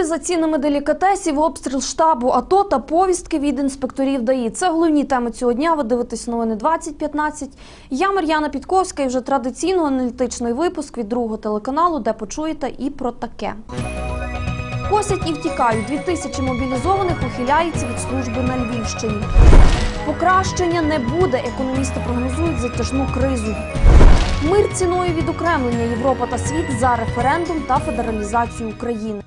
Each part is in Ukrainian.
Продукти за цінами делікатесів, обстріл штабу АТО та повістки від інспекторів ДАІ. Це головні теми цього дня. Ви дивитесь новини 2015. Я Мар'яна Підковська і вже традиційно аналітичний випуск від другого телеканалу, де почуєте і про таке. Косять і втікають. Дві тисячі мобілізованих ухиляється від служби на Львівщині. Покращення не буде. Економісти прогнозують затяжну кризу. Мир ціною відокремлення Європа та світ за референдум та федералізацію України.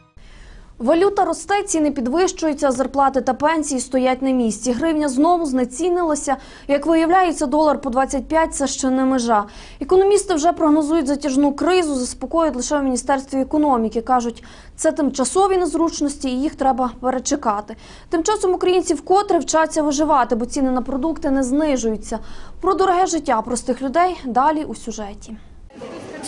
Валюта росте, ціни підвищуються, зарплати та пенсії стоять на місці. Гривня знову знецінилася. Як виявляється, долар по 25 – це ще не межа. Економісти вже прогнозують затяжну кризу, заспокоюють лише в Міністерстві економіки. Кажуть, це тимчасові незручності і їх треба перечекати. Тим часом українці вкотре вчаться виживати, бо ціни на продукти не знижуються. Про дороге життя простих людей далі у сюжеті.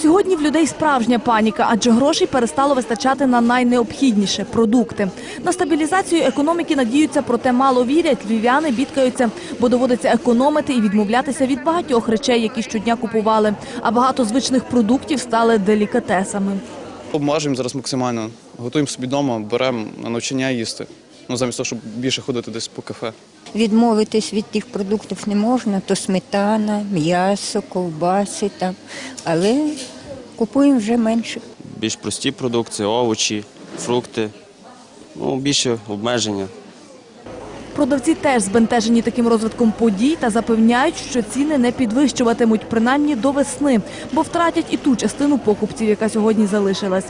Сьогодні в людей справжня паніка, адже грошей перестало вистачати на найнеобхідніше продукти. На стабілізацію економіки надіються, проте мало вірять. Львів'яни бідкаються, бо доводиться економити і відмовлятися від багатьох речей, які щодня купували. А багато звичних продуктів стали делікатесами. Обмежуємо зараз максимально. Готуємо собі вдома, беремо на навчання їсти. Ну, замість того, щоб більше ходити десь по кафе. Відмовитись від тих продуктів не можна, то сметана, м'ясо, ковбаси там, але купуємо вже менше. більш прості продукти, овочі, фрукти, ну, більше обмеження. Продавці теж збентежені таким розвитком подій та запевняють, що ціни не підвищуватимуть принаймні до весни, бо втратять і ту частину покупців, яка сьогодні залишилась.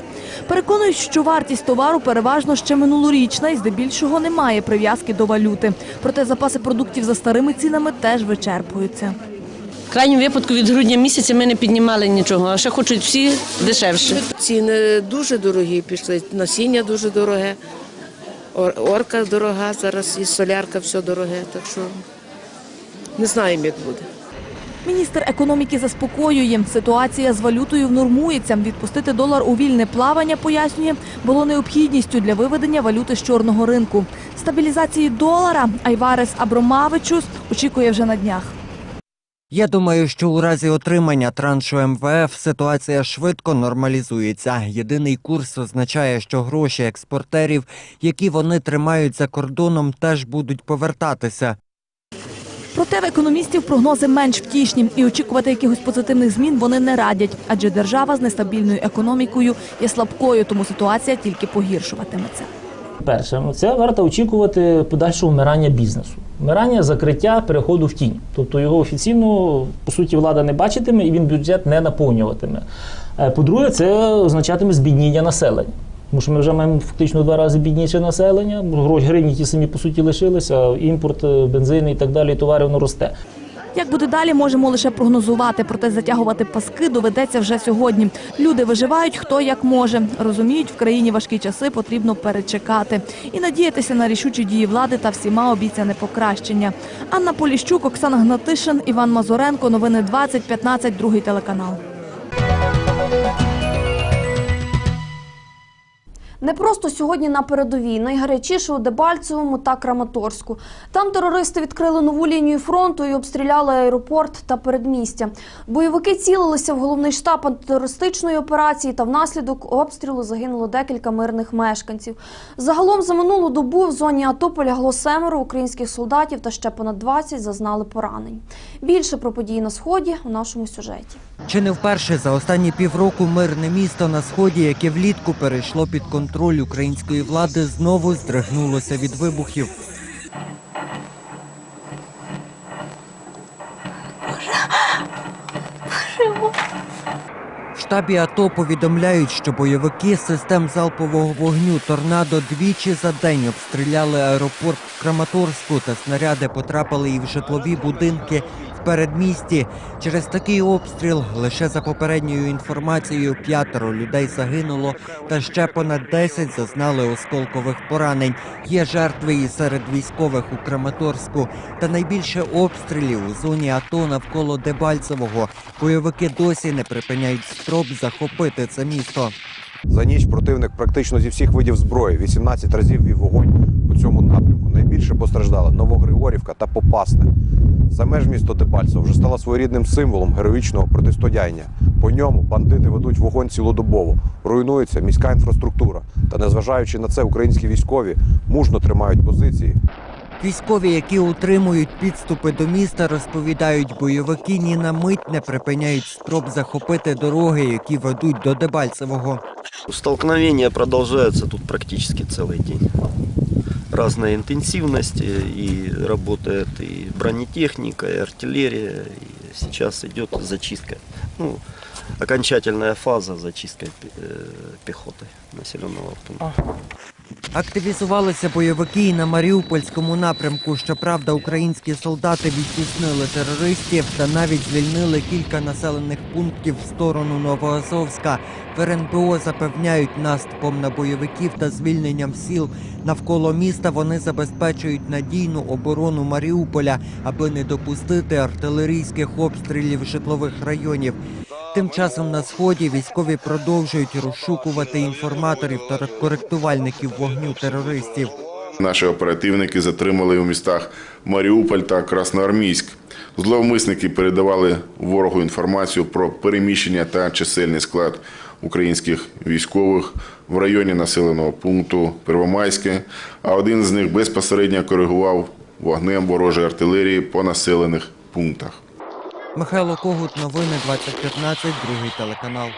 Переконують, що вартість товару переважно ще минулорічна і здебільшого немає прив'язки до валюти. Проте запаси продуктів за старими цінами теж вичерпуються. В крайньому випадку від грудня місяця ми не піднімали нічого, а ще хочуть всі дешевше. Ціни дуже дорогі пішли, насіння дуже дороге, ор- орка дорога, зараз і солярка все дороге, так що не знаємо, як буде. Міністр економіки заспокоює, ситуація з валютою внормується. Відпустити долар у вільне плавання, пояснює, було необхідністю для виведення валюти з чорного ринку. Стабілізації долара Айварес Абромавичус очікує вже на днях. Я думаю, що у разі отримання траншу МВФ ситуація швидко нормалізується. Єдиний курс означає, що гроші експортерів, які вони тримають за кордоном, теж будуть повертатися. Проте в економістів прогнози менш втішні і очікувати якихось позитивних змін вони не радять, адже держава з нестабільною економікою є слабкою, тому ситуація тільки погіршуватиметься. Перше, ну, це варто очікувати подальшого вмирання бізнесу. Вмирання, закриття, переходу в тінь. Тобто його офіційно, по суті, влада не бачитиме і він бюджет не наповнюватиме. Е, По-друге, це означатиме збідніння населення. Тому що ми вже маємо фактично два рази бідніше населення, гроші гривні ті самі по суті лишилися, імпорт, е, бензини і так далі, товари воно росте. Як буде далі, можемо лише прогнозувати, проте затягувати паски доведеться вже сьогодні. Люди виживають хто як може. Розуміють, в країні важкі часи потрібно перечекати і надіятися на рішучі дії влади та всіма обіцяне покращення. Анна Поліщук, Оксана Гнатишин, Іван Мазуренко. Новини 2015, другий телеканал. Не просто сьогодні на передовій, найгарячіше у Дебальцевому та Краматорську. Там терористи відкрили нову лінію фронту і обстріляли аеропорт та передмістя. Бойовики цілилися в головний штаб антитерористичної операції, та внаслідок обстрілу загинуло декілька мирних мешканців. Загалом за минулу добу в зоні АТО полягло семеро українських солдатів та ще понад 20 зазнали поранень. Більше про події на сході у нашому сюжеті. Чи не вперше за останні півроку мирне місто на сході, яке влітку перейшло під контроль української влади, знову здригнулося від вибухів. Штабі АТО повідомляють, що бойовики систем залпового вогню торнадо двічі за день обстріляли аеропорт в Краматорську та снаряди потрапили і в житлові будинки в передмісті. Через такий обстріл лише за попередньою інформацією п'ятеро людей загинуло, та ще понад 10 зазнали осколкових поранень. Є жертви і серед військових у Краматорську. Та найбільше обстрілів у зоні АТО навколо Дебальцевого. Бойовики досі не припиняють спроб захопити це місто. За ніч противник практично зі всіх видів зброї 18 разів вів вогонь у цьому напрямку. Найбільше постраждали Новогригорівка та Попасне. Саме ж місто Дебальцево вже стало своєрідним символом героїчного протистояння. По ньому бандити ведуть вогонь цілодобово, руйнується міська інфраструктура. Та незважаючи на це, українські військові мужно тримають позиції. Військові, які утримують підступи до міста, розповідають, бойовики ні на мить не припиняють спроб захопити дороги, які ведуть до Дебальцевого. Столкновения продолжаются тут практически целый день. Разная интенсивность, э, и работает и бронетехника, и артиллерия, и сейчас идет зачистка. Ну, окончательная фаза зачистка э, пехоты населенного пункта. Активізувалися бойовики і на Маріупольському напрямку. Щоправда, українські солдати відтіснили терористів та навіть звільнили кілька населених пунктів в сторону Новоазовська. В РНБО запевняють наступом на бойовиків та звільненням сіл навколо міста. Вони забезпечують надійну оборону Маріуполя, аби не допустити артилерійських обстрілів житлових районів. Тим часом на сході військові продовжують розшукувати інформаторів та коректувальників вогню терористів. Наші оперативники затримали у містах Маріуполь та Красноармійськ. Зловмисники передавали ворогу інформацію про переміщення та чисельний склад українських військових в районі населеного пункту Первомайське, а один з них безпосередньо коригував вогнем ворожої артилерії по населених пунктах. Михайло Когут, новини 2015, другий телеканал.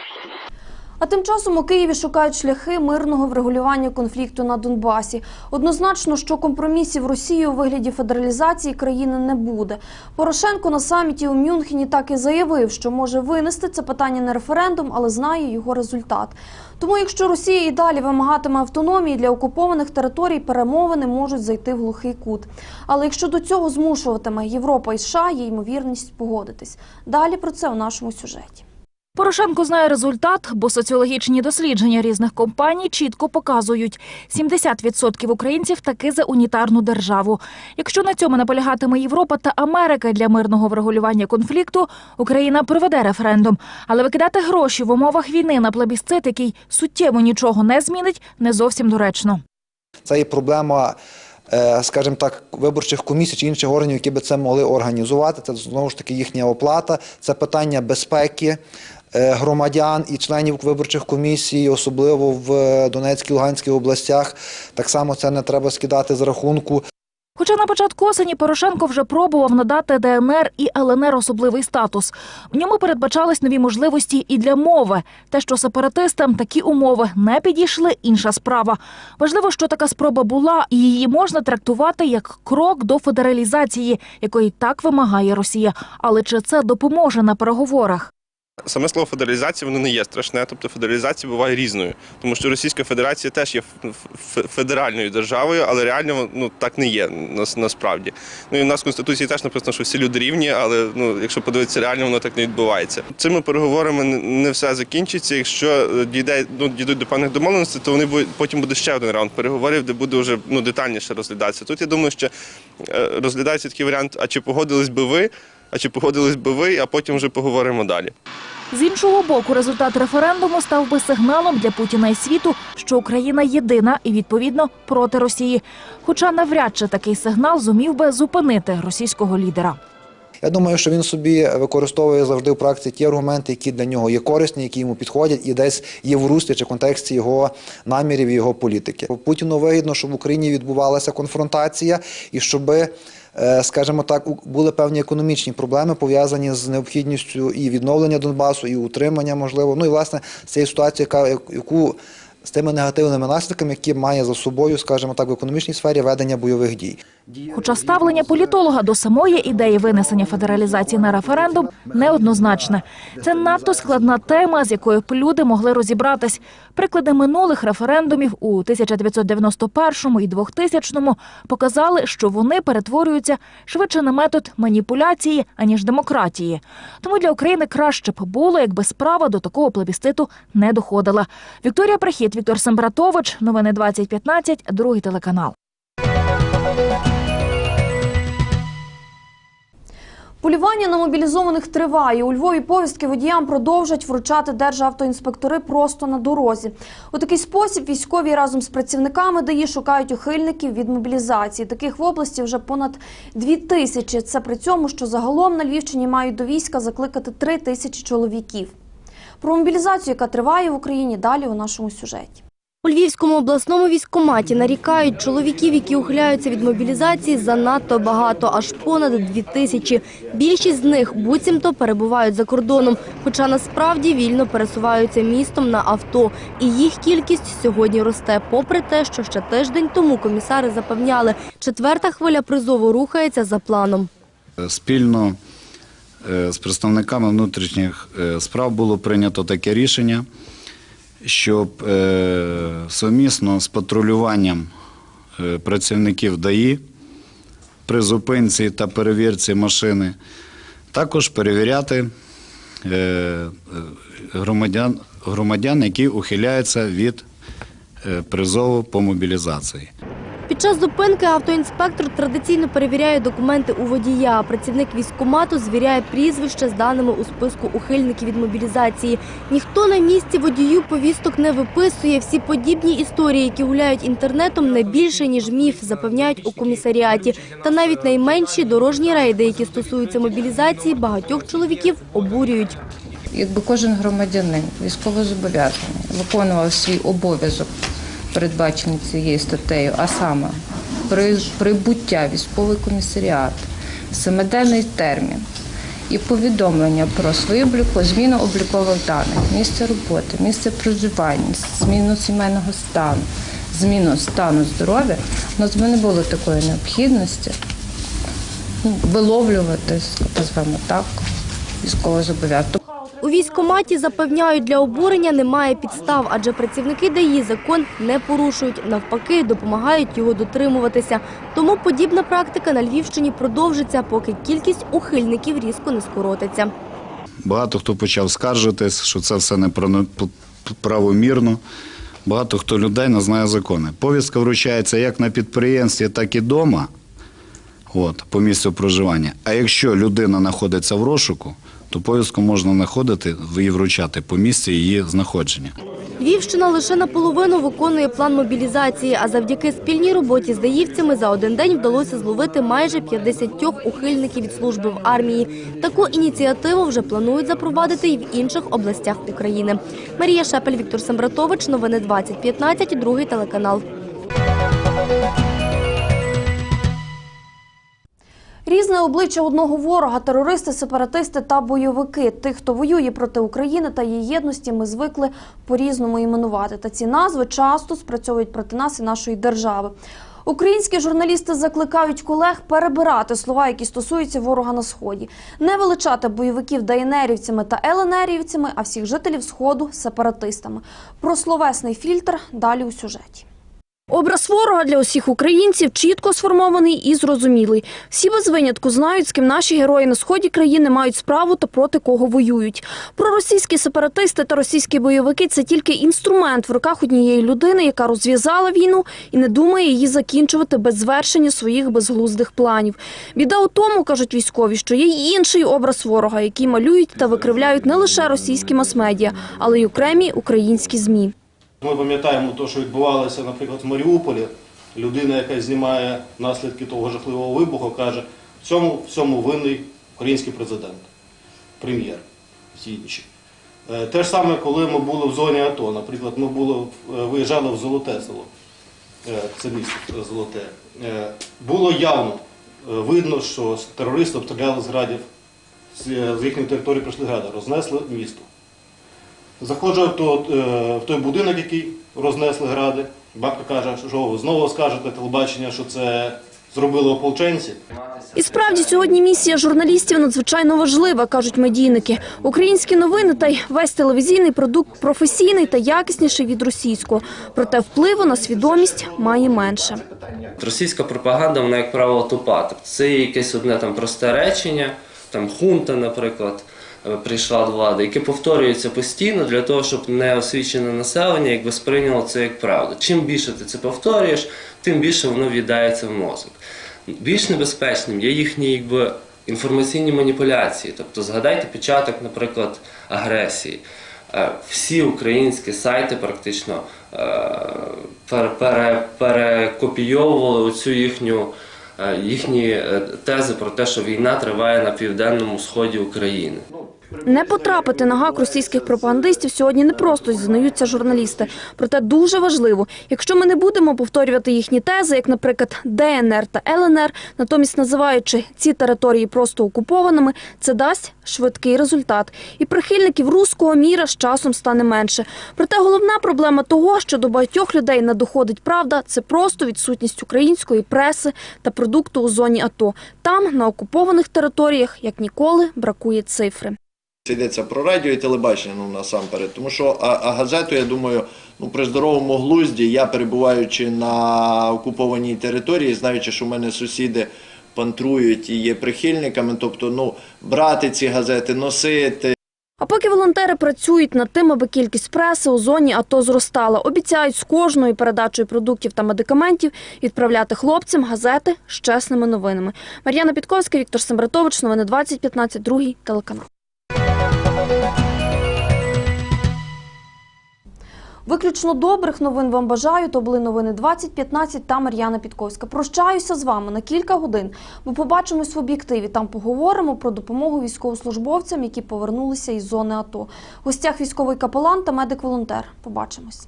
А тим часом у Києві шукають шляхи мирного врегулювання конфлікту на Донбасі. Однозначно, що компромісів Росії у вигляді федералізації країни не буде. Порошенко на саміті у Мюнхені так і заявив, що може винести це питання на референдум, але знає його результат. Тому, якщо Росія і далі вимагатиме автономії для окупованих територій, перемовини можуть зайти в глухий кут. Але якщо до цього змушуватиме Європа і США, є ймовірність погодитись. Далі про це у нашому сюжеті. Порошенко знає результат, бо соціологічні дослідження різних компаній чітко показують – 70% українців таки за унітарну державу. Якщо на цьому наполягатиме Європа та Америка для мирного врегулювання конфлікту, Україна проведе референдум. Але викидати гроші в умовах війни на плебісцит, який суттєво нічого не змінить, не зовсім доречно. Це є проблема, е, скажімо так, виборчих комісій чи інших органів, які би це могли організувати. Це знову ж таки їхня оплата, це питання безпеки громадян і членів виборчих комісій, особливо в е, Донецькій Луганській областях. Так само це не треба скидати з рахунку. Хоча на початку осені Порошенко вже пробував надати ДНР і ЛНР особливий статус. В ньому передбачались нові можливості і для мови. Те, що сепаратистам такі умови не підійшли, інша справа. Важливо, що така спроба була, і її можна трактувати як крок до федералізації, якої так вимагає Росія. Але чи це допоможе на переговорах? Саме слово федералізація воно не є страшне, тобто федералізація буває різною, тому що Російська Федерація теж є федеральною державою, але реально ну так не є нас- насправді. Ну і в нас в конституції теж написано, що всі люди рівні, але ну якщо подивитися реально, воно так не відбувається. Цими переговорами не- не все закінчиться. Якщо е, дійде ну дійдуть до певних домовленостей, то вони будуть потім буде ще один раунд переговорів, де буде вже ну детальніше розглядатися. Тут я думаю, що е, розглядається такий варіант: а чи погодились би ви? А чи погодились би ви, а потім вже поговоримо далі. З іншого боку, результат референдуму став би сигналом для Путіна і світу, що Україна єдина і відповідно проти Росії. Хоча навряд чи такий сигнал зумів би зупинити російського лідера. Я думаю, що він собі використовує завжди в практиці ті аргументи, які для нього є корисні, які йому підходять, і десь є в руслі чи контексті його намірів, і його політики. Путіну вигідно, щоб в Україні відбувалася конфронтація і щоби. Е, Скажімо так, були певні економічні проблеми пов'язані з необхідністю і відновлення Донбасу, і утримання, можливо. Ну і власне з цією ситуацією, яку з тими негативними наслідками, які має за собою, скажімо так, в економічній сфері ведення бойових дій. Хоча ставлення політолога до самої ідеї винесення федералізації на референдум неоднозначне. Це надто складна тема, з якою б люди могли розібратись. Приклади минулих референдумів у 1991 і 2000 показали, що вони перетворюються швидше на метод маніпуляції, аніж демократії. Тому для України краще б було, якби справа до такого плебісциту не доходила. Вікторія Прихід, Віктор Сембратович, новини 2015, другий телеканал. Полювання на мобілізованих триває. У Львові повістки водіям продовжать вручати державтоінспектори просто на дорозі. У такий спосіб військові разом з працівниками ДАІ шукають ухильників від мобілізації. Таких в області вже понад дві тисячі. Це при цьому, що загалом на Львівщині мають до війська закликати три тисячі чоловіків. Про мобілізацію, яка триває в Україні, далі у нашому сюжеті. У Львівському обласному військкоматі нарікають, чоловіків, які ухиляються від мобілізації, занадто багато, аж понад дві тисячі. Більшість з них буцімто перебувають за кордоном, хоча насправді вільно пересуваються містом на авто. І їх кількість сьогодні росте, попри те, що ще тиждень тому комісари запевняли, четверта хвиля призову рухається за планом. Спільно е, з представниками внутрішніх е, справ було прийнято таке рішення, щоб е, сумісно з патрулюванням е, працівників ДАІ при зупинці та перевірці машини також перевіряти е, е, громадян, громадян, які ухиляються від призову по мобілізації. Під час зупинки автоінспектор традиційно перевіряє документи у водія. Працівник військкомату звіряє прізвище з даними у списку ухильників від мобілізації. Ніхто на місці водію повісток не виписує. Всі подібні історії, які гуляють інтернетом, не більше ніж міф, запевняють у комісаріаті. Та навіть найменші дорожні рейди, які стосуються мобілізації, багатьох чоловіків обурюють. Якби кожен громадянин військовозобов'язаний виконував свій обов'язок, передбачений цією статтею, а саме прибуття військовий комісаріат, семиденний термін і повідомлення про свою обліку, зміну облікових даних, місце роботи, місце проживання, зміну сімейного стану, зміну стану здоров'я, у нас би не було такої необхідності ну, виловлювати, назвемо так, військовозобов'язаних. У військкоматі запевняють, для обурення немає підстав, адже працівники ДАІ закон не порушують, навпаки, допомагають його дотримуватися. Тому подібна практика на Львівщині продовжиться, поки кількість ухильників різко не скоротиться. Багато хто почав скаржитись, що це все неправомірно. Багато хто людей не знає закони. Повістка вручається як на підприємстві, так і вдома, по місцю проживання. А якщо людина знаходиться в розшуку, то повістку можна знаходити і вручати по місці її знаходження. Львівщина лише наполовину виконує план мобілізації, а завдяки спільній роботі з даївцями за один день вдалося зловити майже 50 ухильників від служби в армії. Таку ініціативу вже планують запровадити і в інших областях України. Марія Шепель, Віктор Сембратович, новини 2015, другий телеканал. Різне обличчя одного ворога, терористи, сепаратисти та бойовики. Тих, хто воює проти України та її єдності, ми звикли по-різному іменувати. Та ці назви часто спрацьовують проти нас і нашої держави. Українські журналісти закликають колег перебирати слова, які стосуються ворога на сході, не величати бойовиків даєнерівцями та еленерівцями, а всіх жителів сходу сепаратистами. Про словесний фільтр далі у сюжеті. Образ ворога для усіх українців чітко сформований і зрозумілий. Всі без винятку знають, з ким наші герої на сході країни мають справу та проти кого воюють. Проросійські сепаратисти та російські бойовики це тільки інструмент в руках однієї людини, яка розв'язала війну і не думає її закінчувати без звершення своїх безглуздих планів. Біда у тому, кажуть військові, що є й інший образ ворога, який малюють та викривляють не лише російські мас-медіа, але й окремі українські змі. Ми пам'ятаємо те, що відбувалося, наприклад, в Маріуполі. Людина, яка знімає наслідки того жахливого вибуху, каже, в цьому всьому винний український президент, прем'єр, всі інші. Е, Те ж саме, коли ми були в зоні АТО, наприклад, ми були, е, виїжджали в Золоте село, Е, це місто Золоте. Було явно видно, що терористи обстріляли з градів, з їхньої території прийшли гради, рознесли місто. Заходжу в той, е, в той будинок, який рознесли гради. Бабка каже, що ви знову скажете телебачення, що це зробили ополченці. І справді сьогодні місія журналістів надзвичайно важлива, кажуть медійники. Українські новини та й весь телевізійний продукт професійний та якісніший від російського. Проте впливу на свідомість має менше. Російська пропаганда, вона, як правило, тупа. Тобто це якесь одне там просте речення, там хунта, наприклад, прийшла до влади, яке повторюється постійно для того, щоб неосвічене населення якби сприйняло це як правду. Чим більше ти це повторюєш, тим більше воно в'їдається в мозок. Більш небезпечним є їхній якби, інформаційні маніпуляції. Тобто згадайте початок, наприклад, агресії. Е, Всі українські сайти практично е, пере- пере- перекопійовували оцю їхню, е, їхні е, тези про те, що війна триває на південному сході України. Не потрапити на гак російських пропагандистів сьогодні не просто зізнаються журналісти. Проте дуже важливо, якщо ми не будемо повторювати їхні тези, як, наприклад, ДНР та ЛНР, натомість називаючи ці території просто окупованими, це дасть швидкий результат. І прихильників руського міра з часом стане менше. Проте головна проблема того, що до багатьох людей не доходить правда, це просто відсутність української преси та продукту у зоні АТО. Там, на окупованих територіях, як ніколи, бракує цифри. Це йдеться про радіо і телебачення ну, насамперед. Тому що а, а газету, я думаю, ну при здоровому глузді, я перебуваючи на окупованій території, знаючи, що в мене сусіди пантрують і є прихильниками, тобто ну брати ці газети, носити. А поки волонтери працюють над тим, аби кількість преси у зоні АТО зростала, обіцяють з кожною передачею продуктів та медикаментів відправляти хлопцям газети з чесними новинами. Мар'яна Підковська, Віктор Сембратович, новини 2015, другий телеканал. Виключно добрих новин вам бажаю. То були новини 2015 та Мар'яна Підковська. Прощаюся з вами на кілька годин, бо побачимось в об'єктиві. Там поговоримо про допомогу військовослужбовцям, які повернулися із зони АТО. В гостях військовий капелан та медик-волонтер. Побачимось.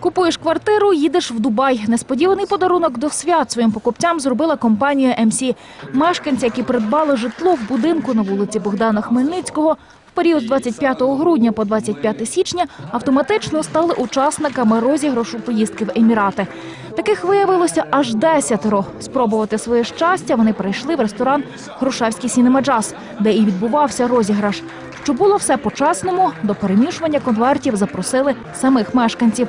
Купуєш квартиру, їдеш в Дубай. Несподіваний подарунок до свят своїм покупцям зробила компанія МС. Мешканці, які придбали житло в будинку на вулиці Богдана Хмельницького, в період з 25 грудня по 25 січня автоматично стали учасниками розіграшу поїздки в Емірати. Таких виявилося аж десятеро. Спробувати своє щастя вони прийшли в ресторан Грушевський Сінемаджас, де і відбувався розіграш. Щоб було все по-чесному, до перемішування конвертів запросили самих мешканців.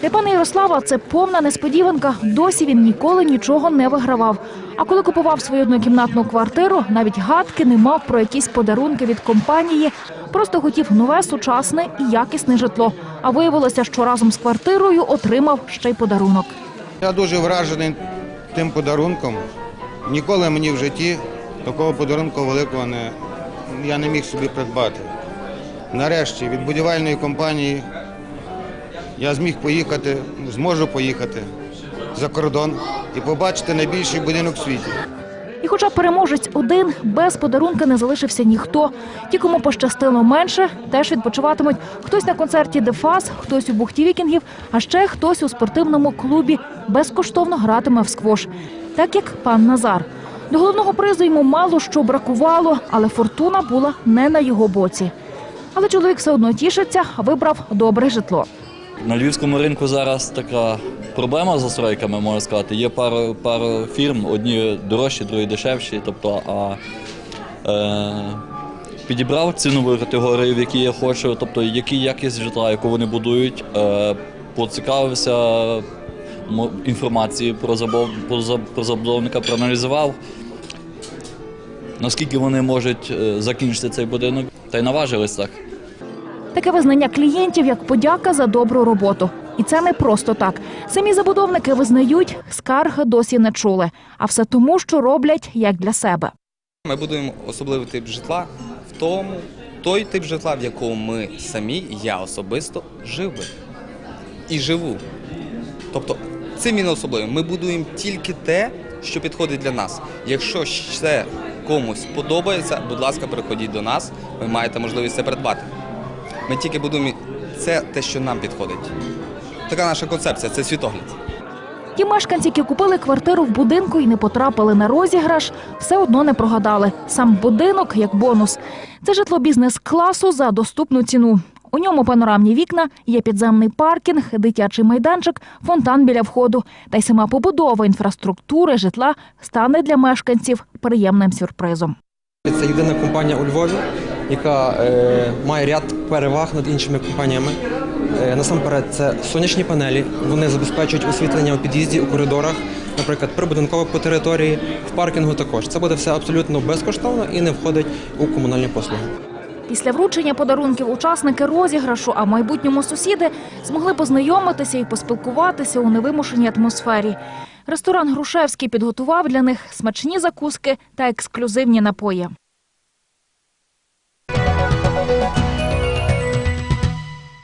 Для пана Ярослава це повна несподіванка. Досі він ніколи нічого не вигравав. А коли купував свою однокімнатну квартиру, навіть гадки не мав про якісь подарунки від компанії. Просто хотів нове, сучасне і якісне житло. А виявилося, що разом з квартирою отримав ще й подарунок. Я дуже вражений тим подарунком. Ніколи мені в житті такого подарунку великого не, я не міг собі придбати. Нарешті від будівельної компанії я зміг поїхати, зможу поїхати за кордон і побачити найбільший будинок в світі. І хоча переможець один, без подарунка не залишився ніхто. Ті, кому пощастило менше, теж відпочиватимуть. Хтось на концерті Дефас, хтось у бухті вікінгів, а ще хтось у спортивному клубі безкоштовно гратиме в сквош. Так як пан Назар. До головного призу йому мало що бракувало, але фортуна була не на його боці. Але чоловік все одно тішиться, вибрав добре житло. На львівському ринку зараз така проблема з застройками, можна сказати. Є пару, пару фірм, одні дорожчі, другі дешевші. Тобто, а е, підібрав цінову категорію, в якій я хочу, тобто який якість житла, яку вони будують, е, поцікавився інформації про, забав, про, про забудовника, проаналізував, наскільки вони можуть е, закінчити цей будинок, та й наважились так. Таке визнання клієнтів як подяка за добру роботу. І це не просто так. Самі забудовники визнають, скарги досі не чули. А все тому, що роблять як для себе. Ми будуємо особливий тип житла в тому, той тип житла, в якому ми самі, я особисто жив би і живу. Тобто, цим він особливий. Ми будуємо тільки те, що підходить для нас. Якщо це комусь подобається, будь ласка, приходіть до нас, ви маєте можливість це придбати. Ми тільки будуємо це те, що нам підходить. Така наша концепція це світогляд. Ті мешканці, які купили квартиру в будинку і не потрапили на розіграш, все одно не прогадали. Сам будинок як бонус. Це житло бізнес-класу за доступну ціну. У ньому панорамні вікна, є підземний паркінг, дитячий майданчик, фонтан біля входу. Та й сама побудова інфраструктури житла стане для мешканців приємним сюрпризом. Це єдина компанія у Львові, яка е, має ряд переваг над іншими компаніями. Е, насамперед, це сонячні панелі. Вони забезпечують освітлення у під'їзді, у коридорах. наприклад, прибудинково по території, в паркінгу також. Це буде все абсолютно безкоштовно і не входить у комунальні послуги. Після вручення подарунків учасники розіграшу, а в майбутньому сусіди змогли познайомитися і поспілкуватися у невимушеній атмосфері. Ресторан Грушевський підготував для них смачні закуски та ексклюзивні напої.